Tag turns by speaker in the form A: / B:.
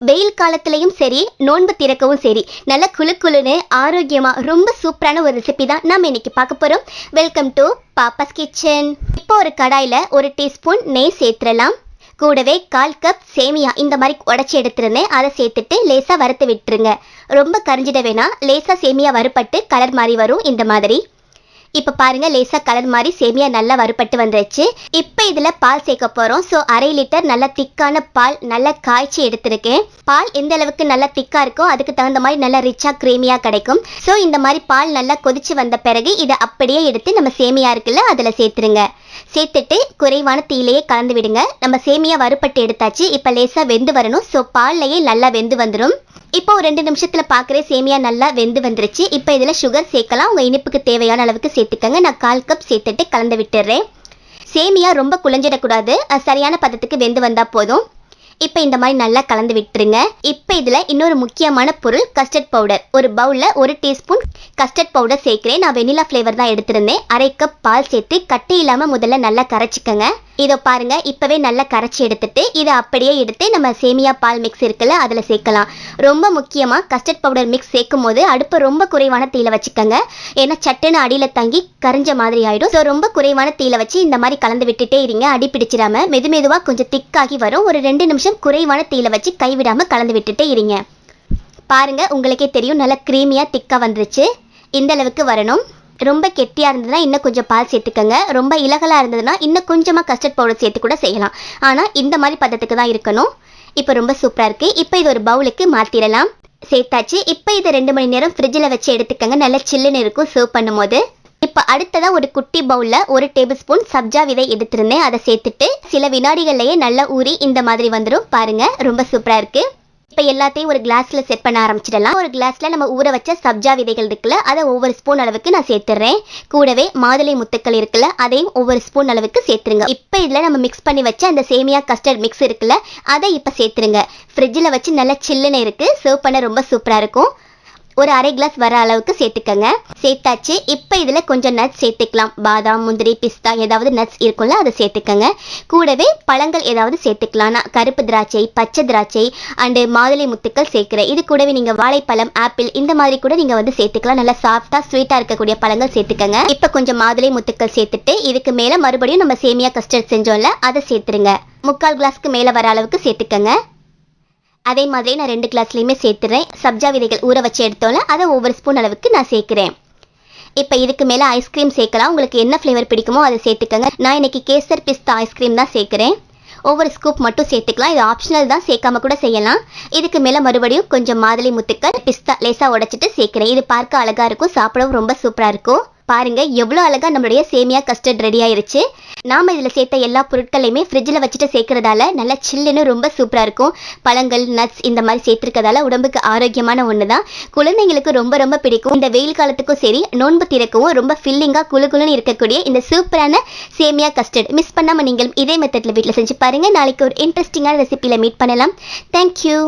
A: வெயில் காலத்துலையும் சரி நோன்பு திறக்கவும் சரி. நல்ல குளு குளுன்னு ஆரோக்கியமா ரொம்ப சூப்பரான ஒரு ரெசிபி தான் நம்ம இன்னைக்கு பார்க்க போறோம். வெல்கம் டு பாப்பாஸ் கிச்சன் இப்போ ஒரு கடாயில ஒரு டீஸ்பூன் நெய் சேர்த்துடலாம். கூடவே கால் கப் சேமியா இந்த மாதிரி உடச்சி எடுத்துருந்தேன். அதை சேர்த்துட்டு லேசாக வறுத்து விட்டுருங்க. ரொம்ப கரிஞ்சிட வேணாம். லேசாக சேமியா வறுப்பட்டு கலர் மாதிரி வரும் இந்த மாதிரி. இப்போ பாருங்க லேசா கலர் மாதிரி சேமியா நல்லா வறுபட்டு வந்துருச்சு. இப்போ இதுல பால் சேர்க்க போறோம். ஸோ அரை லிட்டர் நல்ல திக்கான பால் நல்லா காய்ச்சி எடுத்திருக்கேன். பால் எந்த அளவுக்கு நல்லா திக்கா இருக்கோ அதுக்கு தகுந்த மாதிரி நல்லா ரிச்சா க்ரீமியாக கிடைக்கும். ஸோ இந்த மாதிரி பால் நல்லா கொதிச்சு வந்த பிறகு இதை அப்படியே எடுத்து நம்ம சேமியா இருக்குல்ல அதுல சேர்த்துருங்க. சேர்த்துட்டு குறைவான தீயிலேயே கலந்து விடுங்க. நம்ம சேமியா வறுபட்டு எடுத்தாச்சு. இப்போ லேசா வெந்து வரணும். ஸோ பால்லையே நல்லா வெந்து வந்துடும் இப்போ ஒரு ரெண்டு நிமிஷத்துல பார்க்குறேன் சேமியா நல்லா வெந்து வந்துருச்சு. இப்போ இதில் சுகர் சேர்க்கலாம். உங்கள் இனிப்புக்கு தேவையான அளவுக்கு சேர்த்துக்கங்க. நான் கால் கப் சேர்த்துட்டு கலந்து விட்டுறேன். சேமியா ரொம்ப குழஞ்சிடக்கூடாது. அது சரியான பதத்துக்கு வெந்து வந்தால் போதும். இப்போ இந்த மாதிரி நல்லா கலந்து விட்டுருங்க. இப்போ இதில் இன்னொரு முக்கியமான பொருள் கஸ்டர்ட் பவுடர் ஒரு பவுலில் ஒரு டீஸ்பூன் கஸ்டர்ட் பவுடர் சேர்க்குறேன். நான் வெனிலா ஃப்ளேவர் தான் எடுத்திருந்தேன். அரை கப் பால் சேர்த்து கட்டி இல்லாமல் முதல்ல நல்லா கரைச்சிக்கங்க. இதோ பாருங்க இப்போவே நல்லா கரைச்சி எடுத்துட்டு இதை அப்படியே எடுத்து நம்ம சேமியா பால் மிக்ஸ் இருக்குல்ல அதில் சேர்க்கலாம். ரொம்ப முக்கியமாக கஸ்டர்ட் பவுடர் மிக்ஸ் சேர்க்கும் போது அடுப்பை ரொம்ப குறைவான தீயில வச்சுக்கோங்க. ஏன்னா சட்டுன்னு அடியில் தங்கி கரைஞ்ச மாதிரி ஆயிடும். ஸோ ரொம்ப குறைவான தீயில வச்சு இந்த மாதிரி கலந்து விட்டுட்டே இருங்க. அடி பிடிச்சிடாம மெது மெதுவாக கொஞ்சம் திக்காகி வரும். ஒரு ரெண்டு நிமிஷம் குறைவான தீயில வச்சு கைவிடாமல் கலந்து விட்டுட்டே இருங்க. பாருங்க உங்களுக்கே தெரியும் நல்லா க்ரீமியாக திக்காக வந்துருச்சு. இந்த அளவுக்கு வரணும். ரொம்ப கெட்டியாக இருந்ததுன்னா இன்னும் கொஞ்சம் பால் சேர்த்துக்கங்க. ரொம்ப இலகலாக இருந்ததுன்னா இன்னும் கொஞ்சமாக கஸ்டர்ட் பவுடர் சேர்த்து கூட செய்யலாம். ஆனால் இந்த மாதிரி பதத்துக்கு தான் இருக்கணும். இப்போ ரொம்ப சூப்பராக இருக்குது இப்போ இது ஒரு பவுலுக்கு மாற்றிடலாம் சேர்த்தாச்சு. இப்போ இதை ரெண்டு மணி நேரம் ஃப்ரிட்ஜில் வச்சு எடுத்துக்கோங்க. நல்லா சில்லுன்னு இருக்கும் சர்வ் பண்ணும்போது. இப்போ அடுத்ததாக ஒரு குட்டி பவுலில் ஒரு டேபிள் ஸ்பூன் சப்ஜா விதை எடுத்திருந்தேன். அதை சேர்த்துட்டு சில வினாடிகள்லேயே நல்லா ஊறி இந்த மாதிரி வந்துடும் பாருங்கள் ரொம்ப சூப்பராக இருக்குது இப்போ எல்லாத்தையும் ஒரு கிளாஸில் செட் பண்ண ஆரம்பிச்சிடலாம். ஒரு கிளாஸில் நம்ம ஊற வச்ச சப்ஜா விதைகள் இருக்குல்ல அதை ஒவ்வொரு ஸ்பூன் அளவுக்கு நான் சேர்த்துறேன் கூடவே மாதுளை முத்துக்கள் இருக்குல்ல அதையும் ஒவ்வொரு ஸ்பூன் அளவுக்கு சேர்த்துருங்க. இப்போ இதில் நம்ம மிக்ஸ் பண்ணி வச்ச அந்த சேமியா கஸ்டர்ட் மிக்ஸ் இருக்குல்ல அதை இப்போ சேர்த்துருங்க. ஃப்ரிட்ஜில் வச்சு நல்லா சில்லுன்னு இருக்குது சர்வ் பண்ண ரொம்ப சூப்பராக இருக்கும். ஒரு அரை கிளாஸ் வர அளவுக்கு சேர்த்துக்கங்க. சேர்த்தாச்சு. இப்போ இதில் கொஞ்சம் நட்ஸ் சேர்த்துக்கலாம். பாதாம் முந்திரி பிஸ்தா ஏதாவது நட்ஸ் இருக்கும்ல அதை சேர்த்துக்கங்க. கூடவே பழங்கள் ஏதாவது சேர்த்துக்கலாம். நான் கருப்பு திராட்சை பச்சை திராட்சை அண்டு மாதுளை முத்துக்கள் சேர்க்குறேன். இது கூடவே நீங்கள் வாழைப்பழம் ஆப்பிள் இந்த மாதிரி கூட நீங்கள் வந்து சேர்த்துக்கலாம். நல்லா சாஃப்டாக ஸ்வீட்டாக இருக்கக்கூடிய பழங்கள் சேர்த்துக்கங்க. இப்போ கொஞ்சம் மாதுளை முத்துக்கள் சேர்த்துட்டு இதுக்கு மேலே மறுபடியும் நம்ம சேமியா கஸ்டர்ட் செஞ்சோம்ல அதை சேர்த்துருங்க. முக்கால் கிளாஸ்க்கு மேலே வர அளவுக்கு சேர்த்துக்கங்க. அதே மாதிரி நான் ரெண்டு கிளாஸ்லையுமே சேர்த்துறேன். சப்ஜா விதைகள் ஊற வச்சு எடுத்தோம்ல அதை ஒவ்வொரு ஸ்பூன் அளவுக்கு நான் சேர்க்குறேன். இப்போ இதுக்கு மேலே ஐஸ்கிரீம் சேர்க்கலாம். உங்களுக்கு என்ன ஃப்ளேவர் பிடிக்குமோ அதை சேர்த்துக்கோங்க. நான் இன்னைக்கு கேசர் பிஸ்தா ஐஸ்கிரீம் தான் சேர்க்குறேன். ஒவ்வொரு ஸ்கூப் மட்டும் சேர்த்துக்கலாம். இது ஆப்ஷனல் தான். சேர்க்காம கூட செய்யலாம். இதுக்கு மேலே மறுபடியும் கொஞ்சம் மாதுளை முத்துக்கள் பிஸ்தா லேசாக உடச்சிட்டு சேர்க்குறேன். இது பார்க்க அழகாக இருக்கும். சாப்பிடவும் ரொம்ப சூப்பராக இருக்கும். பாருங்க எவ்வளோ அழகாக நம்மளுடைய சேமியா கஸ்டர்ட் ரெடி ஆயிருச்சு. நாம இதில் சேர்த்த எல்லா பொருட்களையுமே ஃப்ரிட்ஜில் வச்சுட்டு சேர்க்கறதால நல்லா சில்லுன்னு ரொம்ப சூப்பராக இருக்கும். பழங்கள் நட்ஸ் இந்த மாதிரி சேர்த்துருக்கதால உடம்புக்கு ஆரோக்கியமான ஒன்று தான் குழந்தைங்களுக்கு ரொம்ப ரொம்ப பிடிக்கும். இந்த வெயில் காலத்துக்கும் சரி நோன்பு திறக்கவும் ரொம்ப ஃபில்லிங்காக குளு குளுன்னு இருக்கக்கூடிய இந்த சூப்பரான சேமியா கஸ்டர்ட் மிஸ் பண்ணாமல் நீங்களும் இதே மெத்தடில் வீட்டில் செஞ்சு பாருங்கள் நாளைக்கு ஒரு இன்ட்ரெஸ்டிங்கான ரெசிப்பியில் மீட் பண்ணலாம். தேங்க்யூ